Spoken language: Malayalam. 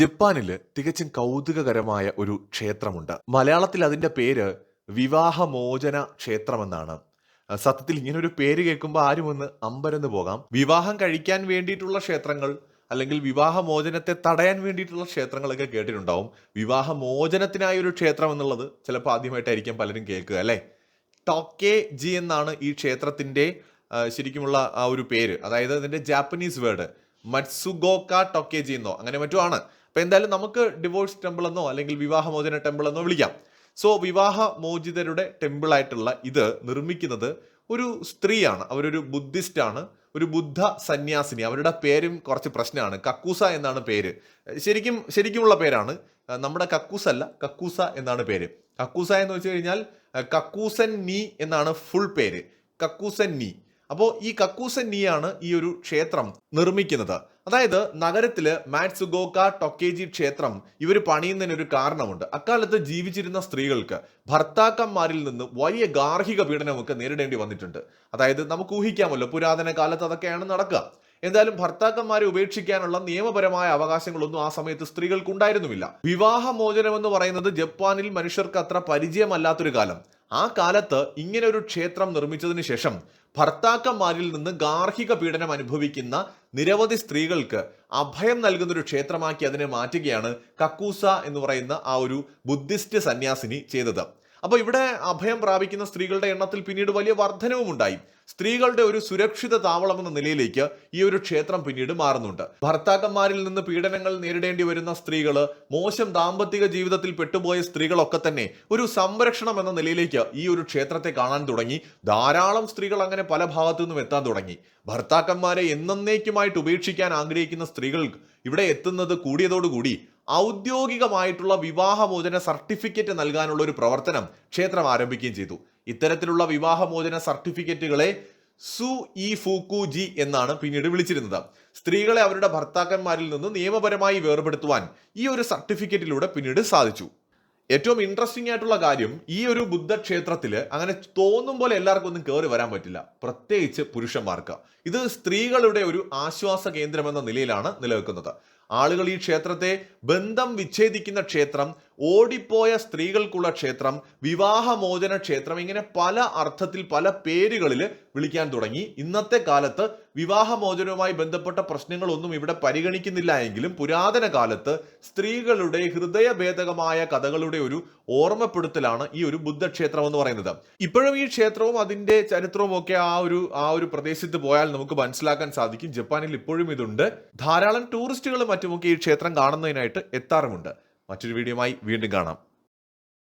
ജപ്പാനിൽ തികച്ചും കൗതുകകരമായ ഒരു ക്ഷേത്രമുണ്ട്. മലയാളത്തിൽ അതിന്റെ പേര് വിവാഹമോചന ക്ഷേത്രമെന്നാണ്. സത്യത്തിൽ ഇങ്ങനൊരു പേര് കേൾക്കുമ്പോൾ ആരും ഒന്ന് അമ്പരന്ന് പോകാം. വിവാഹം കഴിക്കാൻ വേണ്ടിയിട്ടുള്ള ക്ഷേത്രങ്ങൾ അല്ലെങ്കിൽ വിവാഹമോചനത്തെ തടയാൻ വേണ്ടിയിട്ടുള്ള ക്ഷേത്രങ്ങളൊക്കെ കേട്ടിട്ടുണ്ടാവും. വിവാഹമോചനത്തിനായ ഒരു ക്ഷേത്രം എന്നുള്ളത് ചിലപ്പോൾ ആദ്യമായിട്ടായിരിക്കും പലരും കേൾക്കുക അല്ലേ? ടോക്കെ ജി എന്നാണ് ഈ ക്ഷേത്രത്തിന്റെ ശരിക്കുമുള്ള ആ ഒരു പേര്. അതായത് അതിന്റെ ജാപ്പനീസ് വേർഡ് മത്സുഗോക്ക ടൊക്കേജി എന്നോ അങ്ങനെ മറ്റോ ആണ്. അപ്പൊ എന്തായാലും നമുക്ക് ഡിവോഴ്സ് ടെമ്പിൾ എന്നോ അല്ലെങ്കിൽ വിവാഹമോചന ടെമ്പിൾ എന്നോ വിളിക്കാം. സോ വിവാഹമോചിതരുടെ ടെമ്പിളായിട്ടുള്ള ഇത് നിർമ്മിക്കുന്നത് ഒരു സ്ത്രീയാണ്. അവരൊരു ബുദ്ധിസ്റ്റാണ്. ഒരു ബുദ്ധ സന്യാസിനി. അവരുടെ പേരും കുറച്ച് പ്രശ്നമാണ്. കക്കൂസ എന്നാണ് പേര്. ശരിക്കും ശരിക്കുമുള്ള പേരാണ്. നമ്മുടെ കക്കൂസ് അല്ല കക്കൂസ എന്നാണ് പേര്. കക്കൂസ എന്ന് വെച്ച് കഴിഞ്ഞാൽ കക്കൂസൻ നീ എന്നാണ് ഫുൾ പേര്. കക്കൂസൻ നീ. അപ്പോൾ ഈ കക്കൂസൻ നീയാണ് ഈ ഒരു ക്ഷേത്രം നിർമ്മിക്കുന്നത്. അതായത് നഗരത്തിൽ മാറ്റ്സുഗോക്ക ടൊക്കേജി ക്ഷേത്രം ഇവർ പണിയുന്നതിന് ഒരു കാരണമുണ്ട്. അക്കാലത്ത് ജീവിച്ചിരുന്ന സ്ത്രീകൾക്ക് ഭർത്താക്കന്മാരിൽ നിന്ന് വലിയ ഗാർഹിക പീഡനമൊക്കെ നേരിടേണ്ടി വന്നിട്ടുണ്ട്. അതായത് നമുക്ക് ഊഹിക്കാമല്ലോ പുരാതന കാലത്ത് അതൊക്കെയാണ് നടക്കുക. എന്തായാലും ഭർത്താക്കന്മാരെ ഉപേക്ഷിക്കാനുള്ള നിയമപരമായ അവകാശങ്ങളൊന്നും ആ സമയത്ത് സ്ത്രീകൾക്ക് ഉണ്ടായിരുന്നുമില്ല വിവാഹമോചനം എന്ന് പറയുന്നത് ജപ്പാനിൽ മനുഷ്യർക്ക് അത്ര പരിചയമല്ലാത്തൊരു കാലം. ആ കാലത്ത് ഇങ്ങനെ ഒരു ക്ഷേത്രം നിർമ്മിച്ചതിന് ശേഷം ഭർത്താക്കന്മാരിൽ നിന്ന് ഗാർഹിക പീഡനം അനുഭവിക്കുന്ന നിരവധി സ്ത്രീകൾക്ക് അഭയം നൽകുന്ന ഒരു ക്ഷേത്രമാക്കി അതിനെ മാറ്റുകയാണ് കക്കൂസ എന്ന് പറയുന്ന ആ ഒരു ബുദ്ധിസ്റ്റ് സന്യാസിനി ചെയ്തത്. അപ്പൊ ഇവിടെ അഭയം പ്രാപിക്കുന്ന സ്ത്രീകളുടെ എണ്ണത്തിൽ പിന്നീട് വലിയ വർധനവും ഉണ്ടായി. സ്ത്രീകളുടെ ഒരു സുരക്ഷിത താവളം എന്ന നിലയിലേക്ക് ഈ ഒരു ക്ഷേത്രം പിന്നീട് മാറുന്നുണ്ട്. ഭർത്താക്കന്മാരിൽ നിന്ന് പീഡനങ്ങൾ നേരിടേണ്ടി വരുന്ന സ്ത്രീകൾ മോശം ദാമ്പത്തിക ജീവിതത്തിൽ പെട്ടുപോയ സ്ത്രീകളൊക്കെ തന്നെ ഒരു സംരക്ഷണം എന്ന നിലയിലേക്ക് ഈ ഒരു ക്ഷേത്രത്തെ കാണാൻ തുടങ്ങി. ധാരാളം സ്ത്രീകൾ അങ്ങനെ പല ഭാഗത്തു നിന്നും എത്താൻ തുടങ്ങി. ഭർത്താക്കന്മാരെ എന്നേക്കുമായിട്ട് ഉപേക്ഷിക്കാൻ ആഗ്രഹിക്കുന്ന സ്ത്രീകൾ ഇവിടെ എത്തുന്നത് കൂടിയതോടുകൂടി ഔദ്യോഗികമായിട്ടുള്ള വിവാഹമോചന സർട്ടിഫിക്കറ്റ് നൽകാനുള്ള ഒരു പ്രവർത്തനം ക്ഷേത്രം ആരംഭിക്കുകയും ചെയ്തു. ഇത്തരത്തിലുള്ള വിവാഹമോചന സർട്ടിഫിക്കറ്റുകളെ സു ഇ ഫുക്കു ജി എന്നാണ് പിന്നീട് വിളിച്ചിരുന്നത്. സ്ത്രീകളെ അവരുടെ ഭർത്താക്കന്മാരിൽ നിന്ന് നിയമപരമായി വേർപെടുത്തുവാൻ ഈ ഒരു സർട്ടിഫിക്കറ്റിലൂടെ പിന്നീട് സാധിച്ചു. ഏറ്റവും ഇൻട്രസ്റ്റിംഗ് ആയിട്ടുള്ള കാര്യം ഈ ഒരു ബുദ്ധ ക്ഷേത്രത്തിൽ അങ്ങനെ തോന്നും പോലെ എല്ലാവർക്കും ഒന്നും കയറി വരാൻ പറ്റില്ല. പ്രത്യേകിച്ച് പുരുഷന്മാർക്ക്. ഇത് സ്ത്രീകളുടെ ഒരു ആശ്വാസ കേന്ദ്രം എന്ന നിലയിലാണ് നിലനിൽക്കുന്നത്. ആളുകൾ ഈ ക്ഷേത്രത്തെ ബന്ധം വിച്ഛേദിക്കുന്ന ക്ഷേത്രം ഓടിപ്പോയ സ്ത്രീകൾക്കുള്ള ക്ഷേത്രം വിവാഹമോചന ക്ഷേത്രം ഇങ്ങനെ പല അർത്ഥത്തിൽ പല പേരുകളിൽ വിളിക്കാൻ തുടങ്ങി. ഇന്നത്തെ കാലത്ത് വിവാഹമോചനവുമായി ബന്ധപ്പെട്ട പ്രശ്നങ്ങളൊന്നും ഇവിടെ പരിഗണിക്കുന്നില്ല എങ്കിലും പുരാതന കാലത്ത് സ്ത്രീകളുടെ ഹൃദയഭേദകമായ കഥകളുടെ ഒരു ഓർമ്മപ്പെടുത്തലാണ് ഈ ഒരു ബുദ്ധക്ഷേത്രം എന്ന് പറയുന്നത്. ഇപ്പോഴും ഈ ക്ഷേത്രവും അതിന്റെ ചരിത്രവും ഒക്കെ ആ ഒരു ആ ഒരു പ്രദേശത്ത് പോയാൽ നമുക്ക് മനസ്സിലാക്കാൻ സാധിക്കും. ജപ്പാനിൽ ഇപ്പോഴും ഇതുണ്ട്. ധാരാളം ടൂറിസ്റ്റുകളും മറ്റുമൊക്കെ ഈ ക്ഷേത്രം കാണുന്നതിനായിട്ട് എത്താറുമുണ്ട്. മറ്റൊരു വീഡിയോയുമായി വീണ്ടും കാണാം.